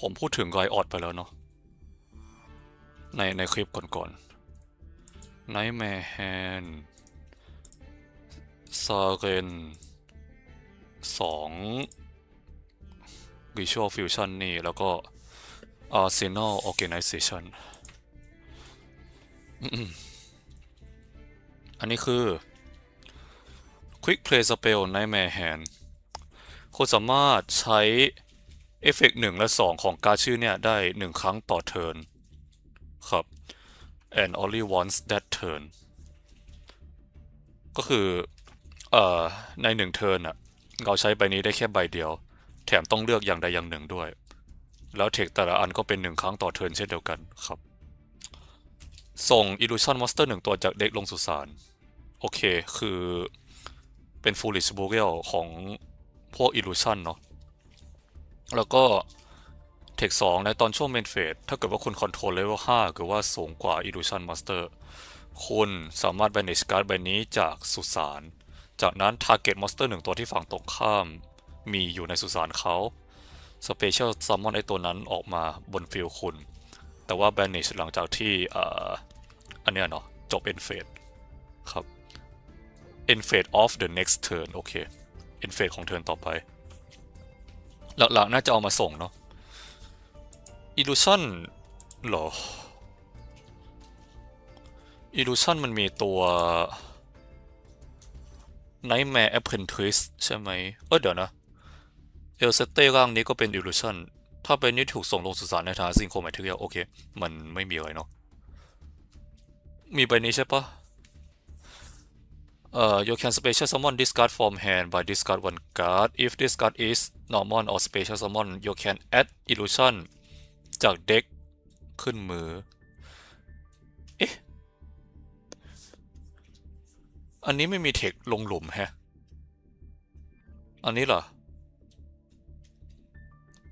ผมพูดถึงไรออดไปแล้วเนาะในในคลิปก่อนๆ Nightmare Hand ซาเรนสอง Visual Fusion นี่ แล้วก็ Arsenal Organization อืมๆอันนี้คือ Quick Play Spell Nightmare Hand คุณสามารถใช้ เอฟเฟกต์หนึ่งและสองของการชื่อเนี่ยได้หนึ่งครั้งต่อเทิร์นครับ and only once that turn ก็คือเอ่อในหนึ่งเทิร์นอะเราใช้ใบนี้ได้แค่ใบเดียว แถมต้องเลือกอย่างใดอย่างหนึ่งด้วย แล้วเทคแต่ละอันก็เป็นหนึ่งครั้งต่อเทิร์นเช่นเดียวกันครับ ส่ง Illusion Monster หนึ่งตัวจากเด็กลงสุสานโอเคคือเป็น Foolish Burial ของพวก Illusion เนาะ แล้วก็ เทคสองในตอนช่วงเมนเฟสถ้าเกิดว่าคุณคอนโทรลเลเวล5หรือว่าสูงกว่า Illusion Master คุณสามารถ banish card ใบนี้จากสุสาน จากนั้น target monster หนึ่งตัวที่ฝั่งตรงข้ามมีอยู่ในสุสานเขา Special Summon ไอตัวนั้นออกมาบนฟิลคุณ แต่ว่า banish หลังจากที่อันเนี้ยเนาะจบ end phase ครับ end phase of the next turn โอเค end phase ของเทิร์นต่อไป หลักๆน่าจะเอามาส่งเนาะ Illusion เหรอ Illusion มันมีตัว Nightmare Apprentice ใช่ไหมเออเดี๋ยวนะเอลเซเต้ร่างนี้ก็เป็น Illusion ถ้าเป็นนี้ถูกส่งลงสุสานในฐานะซิงโครแมทเรียลโอเค มันไม่มีอะไรเนาะมีใบนี้ใช่ปะเอ่อ you can special summon this card from hand by discard one card if this card is normal or special summon you can add illusion จากเด็กขึ้นมือ เอ๊ะ อันนี้ไม่มีเทคลงหลุมแฮะ อันนี้เหรอ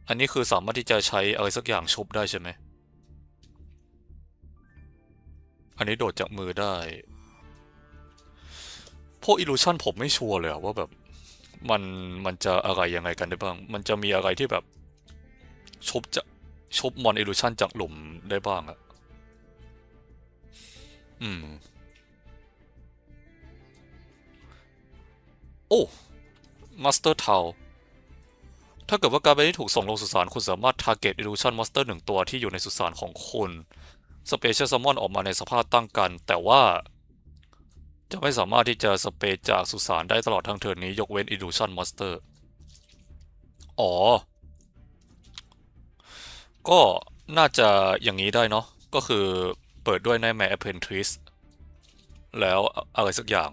อันนี้คือสามารถที่จะใช้อะไรสักอย่างชุบได้ใช่ไหม อันนี้โดดจากมือได้ พวกอิลูชันผมไม่ชัวร์เลยว่าแบบ มันมันจะอะไรยังไงกันได้บ้าง มันจะมีอะไรที่แบบชุบจะชุบมอนอิลูชันจากหลุมได้บ้างอะอืม โอ้มาสเตอร์เทาถ้าเกิดว่าการไปที่ถูกส่งลงสุสานคุณสามารถ target illusion monster หนึ่งตัวที่อยู่ในสุสานของคุณ special summon ออกมาในสภาพตั้งกัน แต่ว่า จะไม่สามารถที่จะสเปรย์จากสุสานได้ตลอดทั้งเทิร์นนี้ ยกเว้น illusion monster อ๋อ ก็น่าจะอย่างนี้ได้เนาะ ก็คือเปิดด้วย Nightmare Apprentice แล้วอะไรสักอย่าง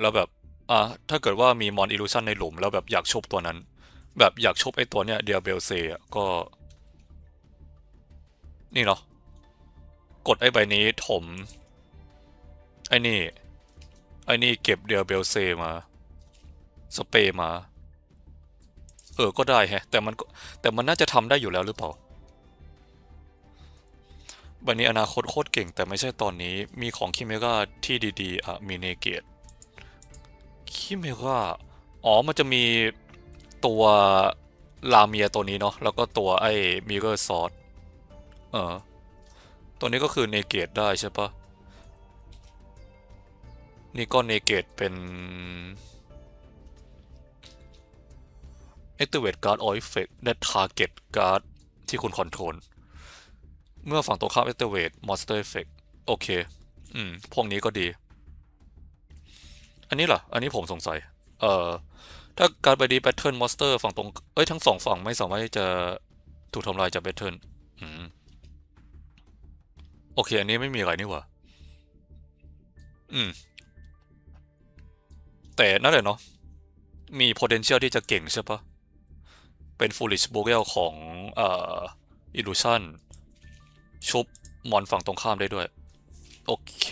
แล้วแบบ อะ ถ้าเกิดว่ามีมอน illusion ในหลุม แล้วแบบอยากชบตัวนั้น แบบอยากชบไอ้ตัวเนี้ยเดียเบลเซอะก็ นี่เนาะ กดไอ้ใบนี้ถม ไอ้นี่ ไอ้นี่เก็บเดียเบลเซมา สเปย์มา เออ ก็ได้แฮะ แต่มันก็แต่มันน่าจะทำได้อยู่แล้วหรือเปล่าบันนี้อนาคตโคตรเก่งแต่ไม่ใช่ตอนนี้ มีของคิเมราที่ดีๆ อะ มีเนเกตคิเมราอ๋อ มันจะมีตัวลาเมียตัวนี้เนาะ แล้วก็ตัวไอ้มิเรอร์ซอสเออ ตัวนี้ก็คือเนเกตได้ใช่ปะ นี่ก็เนเกตเป็น activate card or effect that target card ที่คุณคอนโทรล เมื่อฝั่งตรงข้าม activate monster effect โอเค อืม พวกนี้ก็ดี อันนี้ล่ะอันนี้ผมสงสัย เอ่อ ถ้าการไปดี pattern monster ฝั่งตรง เอ้ย ทั้งสองฝั่งไม่สามารถจะถูกทำลายจาก pattern อืม โอเค อันนี้ไม่มีอะไรนี่หว่า อืม แต่นั่นแหละเนาะมี potential ที่จะเก่งใช่ปะเป็น foolish burial ของเอ่อ illusion ชุบมอนฝั่งตรงข้ามได้ด้วย โอเค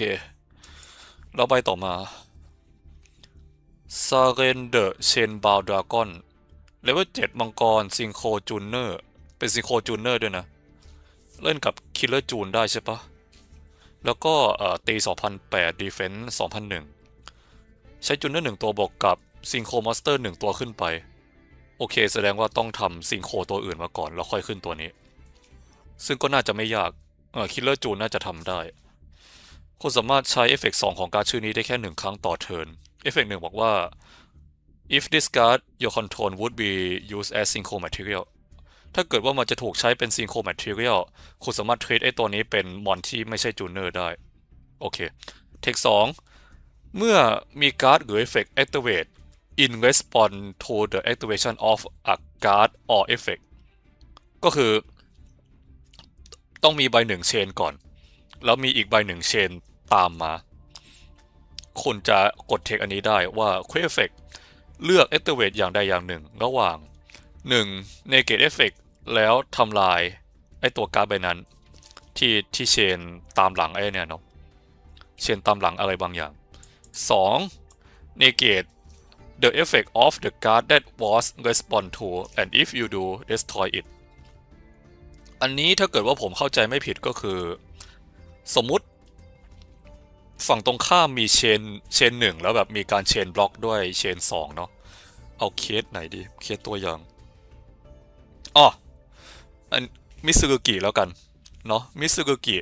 แล้วใบต่อมา s a r e n the Chain b o u dragon เลเวล7มังกร Synchro Tuner เป็น Synchro Tuner ด้วยนะ เล่นกับ Killer June ได้ใช่ปะแล้วก็เอ่อตี 2008 Defense 2001 ใช้จูเนอร์หนึ่งตัวบวกกับซิงโครมอสเตอร์หนึ่งตัวขึ้นไป โอเค แสดงว่าต้องทำซิงโครตัวอื่นมาก่อนแล้วค่อยขึ้นตัวนี้ ซึ่งก็น่าจะไม่ยากเออคิลเลอร์จูนน่าจะทำได้คุณสามารถใช้เอฟเฟกต์2ของการดชื่อนี้ได้แค่หนึ่งครั้งต่อเทิร์นเอฟเฟกต์หนึ่งบอกว่า if this card your control would be used as synchro material ถ้าเกิดว่ามันจะถูกใช้เป็น synchro material คุณสามารถ treat ไอ้ตัวนี้เป็นมอนที่ไม่ใช่จูเนอร์ได้ โอเค เทค2 เมื่อมีการ์ดหรือ effect activate in response to the activation of a card or effect ก็คือ ต้องมีใบหนึ่งเชนก่อน แล้วมีอีกใบหนึ่งเชนตามมาคุณจะกดเทคอันนี้ได้ว่า Quick Effect เลือก Activate อย่างใดอย่างหนึ่ง ระหว่าง 1. Negate Effect แล้วทำลาย ไอตัวการ์ดใบนั้น ที่ที่เชนตามหลังไอเนี่ยเนาะเชนตามหลังอะไรบางอย่าง 2. Negate the effect of the card that was respond to and if you do destroy it อันนี้ถ้าเกิดว่าผมเข้าใจไม่ผิดก็คือ สมมุติ ฝั่งตรงข้ามมีเชนเชนหนึ่งแล้วแบบมีการเชนบล็อกด้วยเชนสองเนาะเอาเคสไหนดีเคสตัวอย่างอ๋ออันมิซึกุกิแล้วกัน เนาะมิซึกุกิ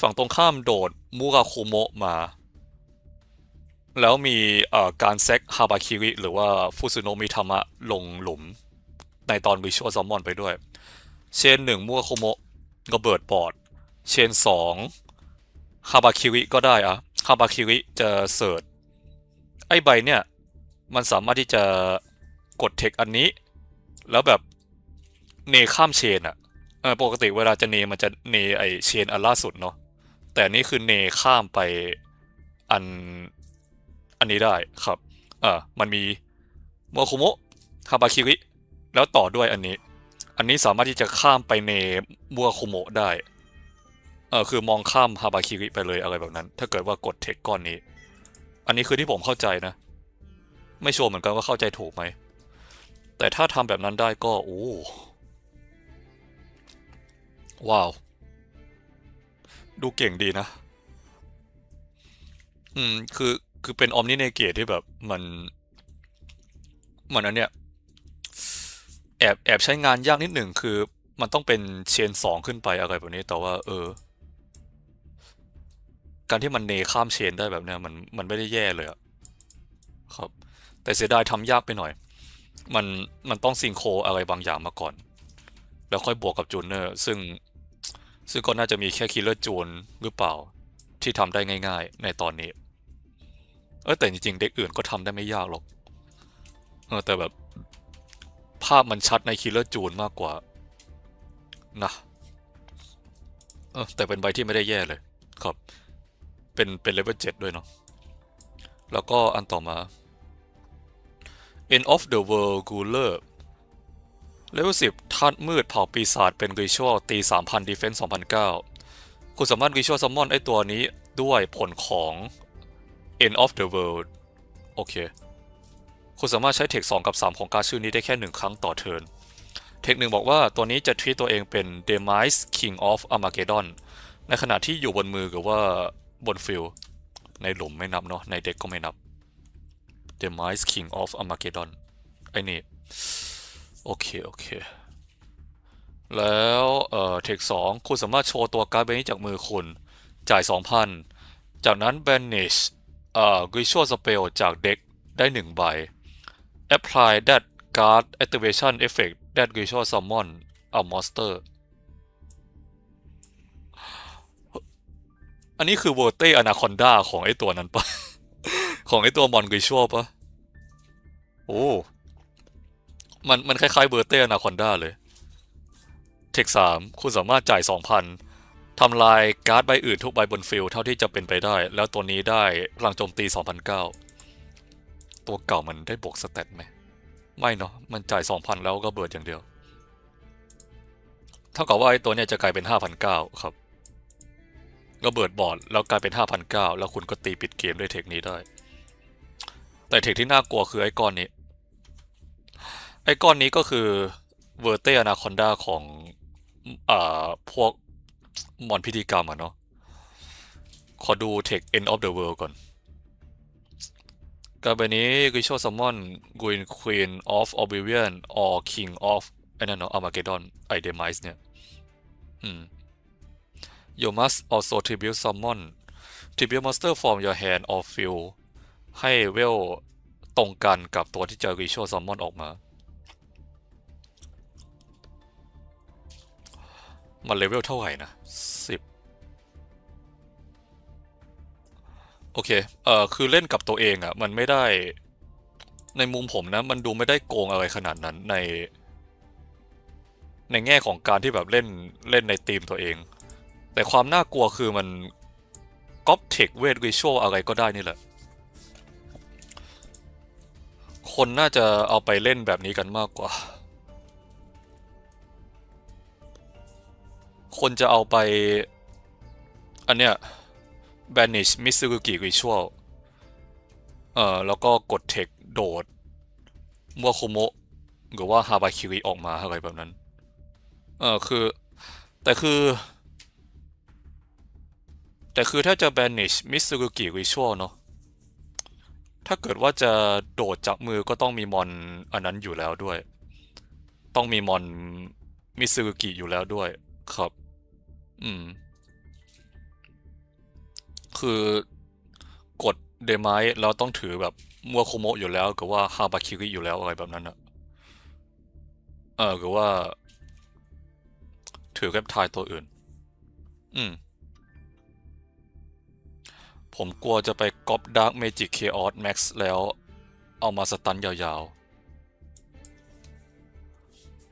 ฝั่งตรงข้ามโดดมูราคุโมะมา แล้วมีการแซกฮาบาคิริหรือว่าฟุซุโนมิทามะลงหลุม ในตอนวิชวลซัมมอนไปด้วย เชนหนึ่งมัวโคโมะระเบิดปอด เชนสองฮาบาคิริก็ได้อะฮาบาคิริจะเสิร์ชไอใบเนี่ย มันสามารถที่จะกดเทคอันนี้ แล้วแบบเนข้ามเชนอะปกติเวลาจะเนมันจะเนไอเชนอันล่าสุดเนาะแต่นนี่คือเนข้ามไปอัน อันนี้ได้ครับเออมันมีโมัวโคโมะฮาบาคิริแล้วต่อด้วยอันนี้ อันนี้สามารถที่จะข้ามไปในมัวคุโมะได้เออคือมองข้ามฮาบาคิริไปเลยอะไรแบบนั้น ถ้าเกิดว่ากดเทคก้อนนี้ อันนี้คือที่ผมเข้าใจนะ ไม่ชัวร์เหมือนกันว่าเข้าใจถูกไหม แต่ถ้าทำแบบนั้นได้ก็โอ้ว้าว ดูเก่งดีนะ อืม คือ คือเป็นออมนิเนเกตที่แบบมันมันอันเนี้ยแอบแอบใช้งานยากนิดหนึ่งคือมันต้องเป็นเชนสองขึ้นไปอะไรแบบนี้แต่ว่า เออ การที่มันเนข้ามเชนได้แบบเนี้ยมันมันไม่ได้แย่เลยอะครับ แต่เสียดายทำยากไปหน่อย มันมันต้องซิงโครอะไรบางอย่างมาก่อน แล้วค่อยบวกกับจูเนอร์ซึ่งซึ่งก็น่าจะมีแค่คิลเลอร์จูนหรือเปล่าที่ทำได้ง่าย ๆ ในตอนนี้ ออแต่จริงๆเด็กอื่นก็ทำได้ไม่ยากหรอกเออแต่แบบภาพมันชัดในคิลเลอร์จูนมากกว่านะเออแต่เป็นใบที่ไม่ได้แย่เลยครับ เป็นเป็นเลเวล7ด้วยเนาะแล้วก็อันต่อมา End of the World Ruler เลเวล10ท่านมืดเผ่าปีศาจเป็นริชวลตี 3,000 Defense 2,009 คุณสามารถริชวลซัมมอนไอตัวนี้ด้วยผลของ End of the World โอเค คุณสามารถใช้เทค 2 กับ 3 ของการชื่อนี้ได้แค่ 1 ครั้งต่อเทิร์น เทคหนึ่งบอกว่าตัวนี้จะทวีตตัวเองเป็น Demise King of Armageddon ในขณะที่อยู่บนมือหรือว่าบนฟิลในหลุมไม่นับเนาะ ในเด็กก็ไม่นับ Demise King of Armageddon ไอ้นี่ โอเค โอเค แล้วเอ่อเทค2คุณสามารถโชว์ตัวการ์ดใบนี้จากมือคุณ จ่าย 2,000 จากนั้น banish เอ่อ Visual Spell จากเด็กได้1ใบ Apply that card activation effect that Visual summon a monster อันนี้คือเวอร์เต้อนาคอนดาของไอตัวนั้นปะ ของไอตัวมอนกิชัวปะโอ้ มันมันคล้ายๆเบอร์เต้อนาคอนดาเลย เทคสามคุณสามารถจ่ายสองพัน ทำลายการ์ดใบอื่นทุกใบบนฟิลเท่าที่จะเป็นไปได้ แล้วตัวนี้ได้พลังโจมตี 2,009 ตัวเก่ามันได้บวกสเตตไหม ไม่เนาะมันจ่าย 2,000 แล้วก็เบิดอย่างเดียว เท่ากับว่าไอ้ตัวเนี้ยจะกลายเป็น 5,009 ครับก็เบิดบอร์ดแล้วกลายเป็น 5,009 แล้วคุณก็ตีปิดเกมด้วยเทคนี้ได้ แต่เทคที่น่ากลัวคือไอ้ก้อนนี้ ไอ้ก้อนนี้ก็คือเวอร์เตอนาคอนดาของอ่าพวก มอนพิธีกรรมอะเนาะ ขอดู Tech End of the World ก่อนการไปนี้กิโชซัมมอนกุนควีนออฟออบิเวียนออร์คิงออฟไอ้นั่นเนาะอามาเกดอนไอเดมิสเนี่ย อืม you must also tribute summon tribute monster from your hand or field ให้เวลตรงกันกับตัวที่เจอกิโชซัมมอนออกมา มันเลเวลเท่าไหร่นะสิบโอเค เอ่อ คือเล่นกับตัวเองอะ่ะ มันไม่ได้ ในมุมผมนะ มันดูไม่ได้โกงอะไรขนาดนั้นใน ในแง่ของการที่แบบเล่น เล่นในทีมตัวเอง แต่ความน่ากลัวคือมันก๊อปเทคเวทวิชวลอะไรก็ได้นี่แหละ คนน่าจะเอาไปเล่นแบบนี้กันมากกว่า คนจะเอาไป อันเนี้ย banish mitsurugi ritual เอ่อ แล้วก็กดเทคโดดมัวโคโมะหรือว่าฮาบาคิริออกมาอะไรแบบนั้น เออคือ แต่คือ แต่คือถ้าจะ banish mitsurugi ritual เนาะถ้าเกิดว่าจะโดดจากมือก็ต้องมีมอนอันนั้นอยู่แล้วด้วย ต้องมีมอนมิซึกิอยู่แล้วด้วยครับ อืม คือกดเดมายเราต้องถือแบบมัวโคโมะอยู่แล้วกับว่าฮาบาคิริอยู่แล้วอะไรแบบนั้นอะเออหรือว่า ถือแคปทายตัวอื่น อืม ผมกลัวจะไปก๊อปดาร์ m เมจิกเคออสแม็กซ์แล้ว เอามาสตันยาวๆ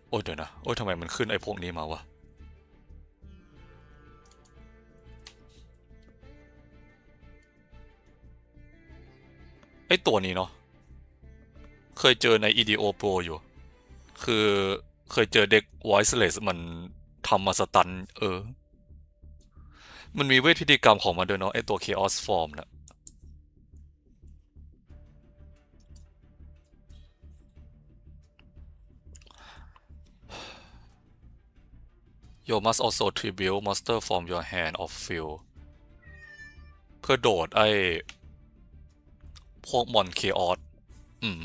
โอ้ยเดี๋ยวนะ โอ้ยทำไมมันขึ้นไอ้พวกนี้มาวะ ไอ้ตัวนี้เนาะเคยเจอใน EDO Pro อยู่ คือเคยเจอเด็ก Voiceless มันทำมาสตัน เออ มันมีเวทพิธีกรรมของมันด้วยเนาะไอตัว Chaos Form นะ You must also tribute monster from your hand of field เพื่อโดดไอ พวกมอนเคออสอืม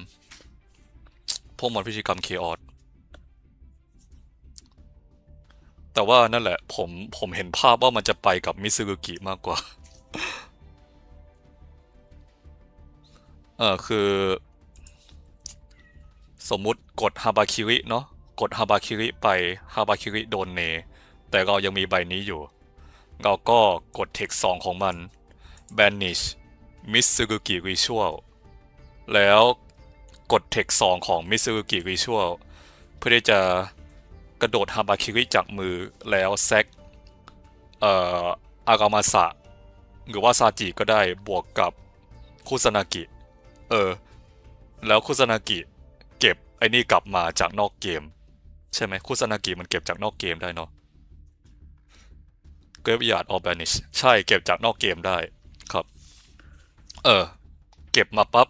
พวกมอนพิธีกรรมเคออสแต่ว่านั่นแหละ ผมผมเห็นภาพว่ามันจะไปกับมิซึรุกิมากกว่า เออคือ สมมุติกดฮาบาคิริเนาะกดฮาบาคิริไปฮาบาคิริโดนเน แต่เรายังมีใบนี้อยู่ เราก็กดเทคสองของมัน banish mitsurugi ritual แล้วกดเทคสองของ mitsurugi ritual เพื่อที่จะกระโดดฮาบาคิริจากมือแล้วแซกเอ่ออากามาสะ หรือว่าซาจิก็ได้บวกกับคุซานากิเออแล้วคุซานากิเก็บไอ้นี่กลับมาจากนอกเกม ใช่ไหมคุซานากิมันเก็บจากนอกเกมได้เนาะเกรฟยาร์ดออแบนิชใช่เก็บจากนอกเกมได้ เออ เก็บมาปั๊บ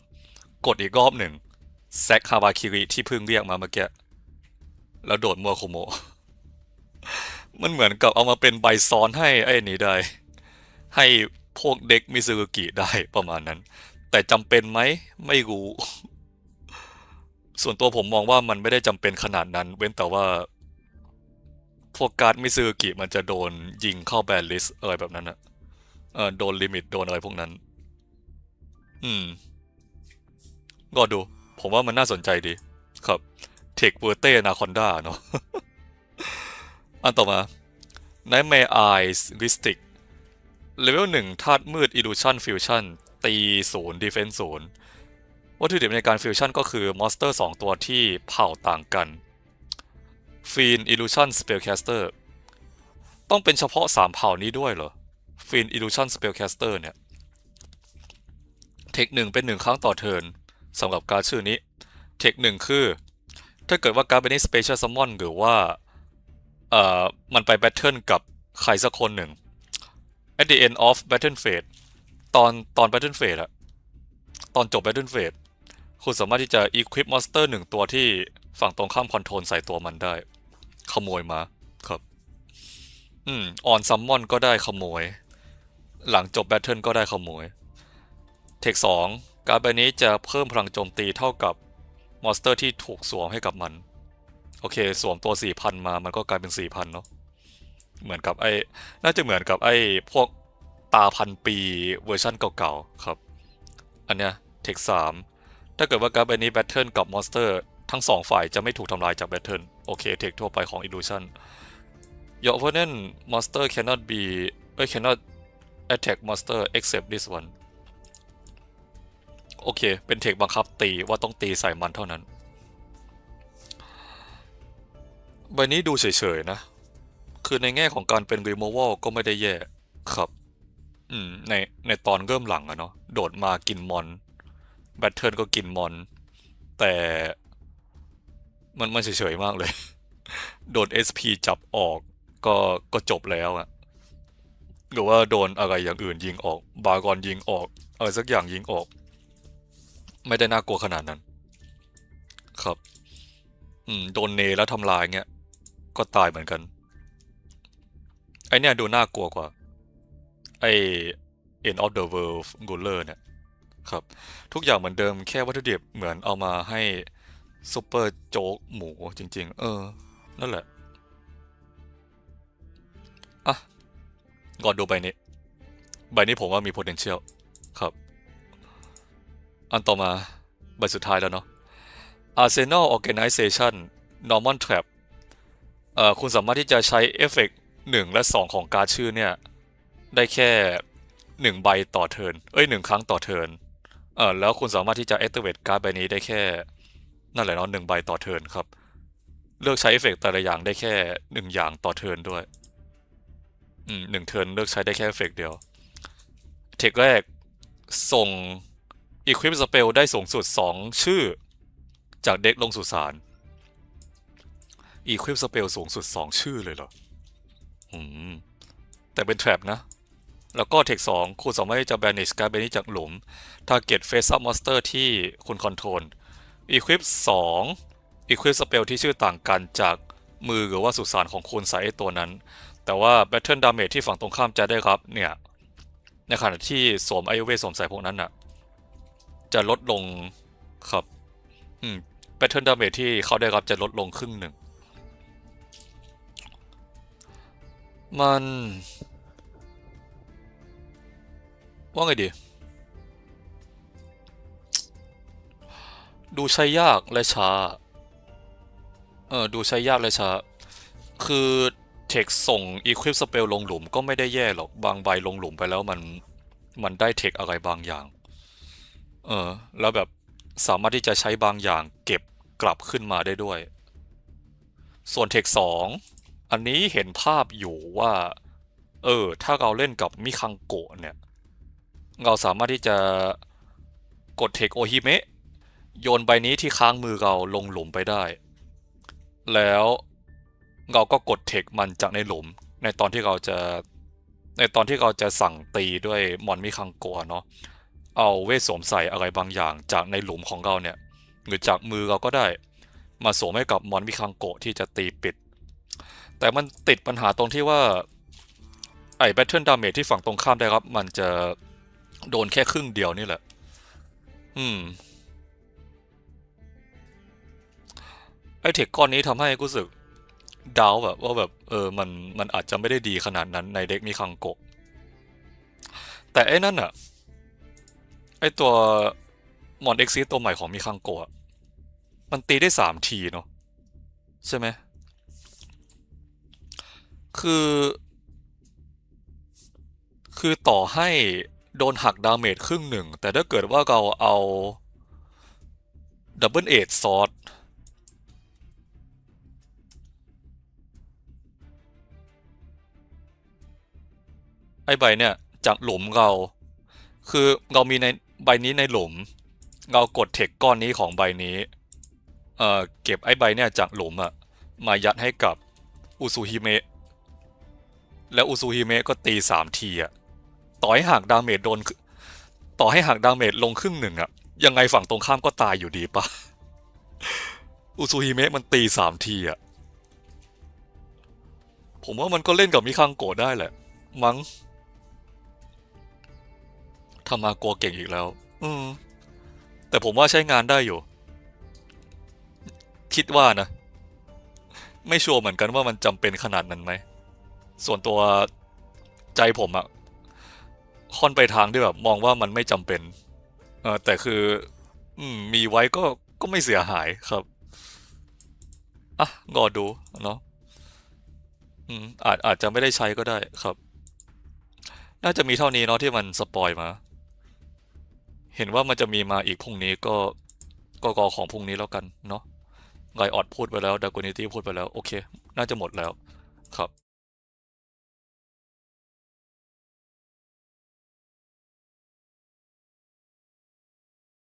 กดอีกรอบหนึ่งแซกฮาบาคิริที่เพิ่งเรียกมาเมื่อกี้แล้วโดดมัวโคโม มันเหมือนกับเอามาเป็นใบซ้อนให้ไอ้นี้ได้ ให้พวกเด็กมิซึรุกิได้ประมาณนั้น แต่จำเป็นไหมไม่รู้ ส่วนตัวผมมองว่ามันไม่ได้จำเป็นขนาดนั้น เว้นแต่ว่า พวกการ์ดมิซึรุกิมันจะโดนยิงเข้าแบนลิสอะไรแบบนั้นอะโดนลิมิตโดนอะไรพวกนั้น อืม ก็ดู ผมว่ามันน่าสนใจดี ครับ เทคเวอร์เต้นาคอนด้าเนาะ อันต่อมา Nightmare Eyes Ristic เลเวลหนึ่งธาตุมืด Illusion Fusion ตีศูนย์ Defense ศูนย์วัตถุดิบในการฟิวชั่นก็คือมอนสเตอร์ 2 ตัวที่เผ่าต่างกัน Fiend Illusion Spellcaster ต้องเป็นเฉพาะ 3 เผ่านี้ด้วยเหรอ Fiend Illusion Spellcaster เนี่ย เทคหนึ่งเป็นหนึ่งครั้งต่อเทิร์นสำหรับการดชื่อนี้ เทคหนึ่งคือ ถ้าเกิดว่าการ์ดเป็น Special Summon หรือว่าเอ่อมันไปแบทเทิลกับใครสักคนหนึ่ง at the end of battle phase ตอนตอน battle phase อะตอนจบ battle phase คุณสามารถที่จะ equip monster หนึ่งตัวที่ฝั่งตรงข้ามคอนโทรลใส่ตัวมันได้ ขโมยมาครับ อืม on summon ก็ได้ขโมย หลังจบ battle ก็ได้ขโมย เทคสองการ์ดใบนี้จะเพิ่มพลังโจมตีเท่ากับมอนสเตอร์ที่ถูกสวมให้กับมัน โอเค สวมตัว 4,000 มามันก็กลายเป็น 4,000 เนาะเหมือนกับไอ้ น่าจะเหมือนกับไอ้พวกตาพันปีเวอร์ชั่นเก่าๆ ครับ อันเนี้ยเทคสามถ้าเกิดว่าการ์ดใบนี้แบทเทิลกับมอนสเตอร์ทั้งสองฝ่ายจะไม่ถูกทำลายจากแบทเทิลโอเคเทคทั่วไปของ Illusion Your opponent monster cannot be เอ้ย cannot attack monster except this one โอเค เป็นเทคบังคับตีว่าต้องตีใส่มันเท่านั้น ใบนี้ดูเฉยๆนะ คือในแง่ของการเป็น removal ก็ไม่ได้แย่ครับ อืม ในในตอนเริ่มหลังอะเนาะ โดดมากินมอน แบทเทิลก็กินมอน แต่มันมันเฉยๆมากเลย โดน SP จับออกก็ก็จบแล้วอะหรือว่าโดนอะไรอย่างอื่นยิงออก บากอนยิงออก อะไรสักอย่างยิงออก ไม่ได้น่ากลัวขนาดนั้น ครับ อืมโดนเนแล้วทำลายเงี้ย ก็ตายเหมือนกัน ไอเนี่ยดูน่ากลัวกว่า ไอ End of the World g o l e r เนี่ย ครับ ทุกอย่างเหมือนเดิมแค่วัตถุดิบเหมือนเอามาให้ซูเปอร์โจ๊กหมูจริง ๆ เออ นั่นแหละ อะก่อนดูใบนี้ ใบนี้ผมว่ามี potential ครับ อันต่อมา ใบสุดท้ายแล้วเนาะ Arsenal Organization Normal Trap เอ่อคุณสามารถที่จะใช้เอฟเฟกต์หนึ่งและสองของการดชื่อเนี่ย ได้แค่หนึ่งใบต่อเทิร์นเอ้ยหนึ่งครั้งต่อเทิร์นเอ่อแล้วคุณสามารถที่จะ activate การ์ดใบนี้ได้แค่ นั่นแหละเนาะหนึ่งใบต่อเทิร์นครับ เลือกใช้เอฟเฟกต์แต่ละอย่างได้แค่หนึ่งอย่างต่อเทิร์นด้วยอืมหนึ่งเทิร์นเลือกใช้ได้แค่เอฟเฟกต์เดียว เทคแรกส่ง Equip Spell ได้สูงสุด 2 ชื่อ จากเด็กลงสู่สาร Equip Spell สูงสุด 2 ชื่อเลยเหรอ อืม แต่เป็น Trap นะ แล้วก็เทค2คุณสามารถที่จะ banish การ์ดใบนี้จากหลุม target face up monster ที่คุณ control Equip 2 Equip Spell ที่ชื่อต่างกันจากมือหรือว่าสุสานของคุณใส่ตัวนั้น แต่ว่า Battle Damage ที่ฝั่งตรงข้ามจะได้ครับเนี่ยในขณะที่สวมไอเวสวมใส่พวกนั้นน่ะ จะลดลงครับอืม Battle Damage ที่เขาได้รับจะลดลงครึ่งหนึ่ง มัน ว่าไงดี ดูใช้ยากและช้า เออ ดูใช้ยากและช้า คือเทคส่ง Equip Spell ลงหลุมก็ไม่ได้แย่หรอก บางใบลงหลุมไปแล้วมัน มันได้เทคอะไรบางอย่าง เออ แล้วแบบสามารถที่จะใช้บางอย่างเก็บกลับขึ้นมาได้ด้วย ส่วนเทคสองอันนี้เห็นภาพอยู่ว่า เออ ถ้าเราเล่นกับมิคังโกะเนี่ย เราสามารถที่จะกดเทคโอฮิเมะโยนใบนี้ที่ค้างมือเราลงหลุมไปได้ แล้วเราก็กดเทคมันจากในหลุม ในตอนที่เราจะ ในตอนที่เราจะสั่งตีด้วยมอนมิคังโกะเนาะ เอาเวทสวมใส่อะไรบางอย่างจากในหลุมของเราเนี่ย หรือจากมือเราก็ได้ มาสวมให้กับมอนมิคังโกะที่จะตีปิด แต่มันติดปัญหาตรงที่ว่า ไอ้แบทเทิลดาเมจที่ฝั่งตรงข้ามได้รับ มันจะโดนแค่ครึ่งเดียวนี่แหละ อืม ไอเทคก้อนนี้ทำให้รู้สึกดาวแบบว่าแบบเออมันมันอาจจะไม่ได้ดีขนาดนั้นในเด็กมิคังโกะแต่ไอ้นั่นอะ ไอตัวมอนเอ็กซิตัวใหม่ของมิคังโกะมันตีได้สามทีเนาะใช่ไหม คือ คือต่อให้โดนหักดาเมจครึ่งหนึ่ง แต่ถ้าเกิดว่าเราเอาดับเบิลเอทซอสไอใบเนี่ยจากหลุมเรา คือเรามีใน ใบนี้ในหลุม เรากดเทคก้อนนี้ของใบนี้ เอ่อ เก็บไอ้ใบเนี่ยจากหลุมอะมายัดให้กับอุซุฮิเมะ แล้วอุซุฮิเมะก็ตีสามทีอะต่อให้หักดาเมจโดน ต่อให้หักดาเมจลงครึ่งหนึ่งอะยังไงฝั่งตรงข้ามก็ตายอยู่ดีปะอุซุฮิเมะมันตีสามทีอะผมว่ามันก็เล่นกับมิคังโกะได้แหละ มั้ง ทามาโกะเก่งอีกแล้ว อืม แต่ผมว่าใช้งานได้อยู่ คิดว่านะ ไม่ชัวร์เหมือนกันว่ามันจำเป็นขนาดนั้นไหม ส่วนตัวใจผมอะค่อนไปทางที่แบบมองว่ามันไม่จำเป็น เออแต่คือ อืม มีไว้ก็ก็ไม่เสียหายครับ อะรอดูเนาะอืมอาจอาจจะไม่ได้ใช้ก็ได้ครับ น่าจะมีเท่านี้เนาะที่มันสปอยมา เห็นว่ามันจะมีมาอีกพรุ่งนี้ก็ก็กอของพรุ่งนี้แล้วกันเนาะไกออดพูดไปแล้วดาก o นิตี้พูดไปแล้ว โอเค น่าจะหมดแล้วครับ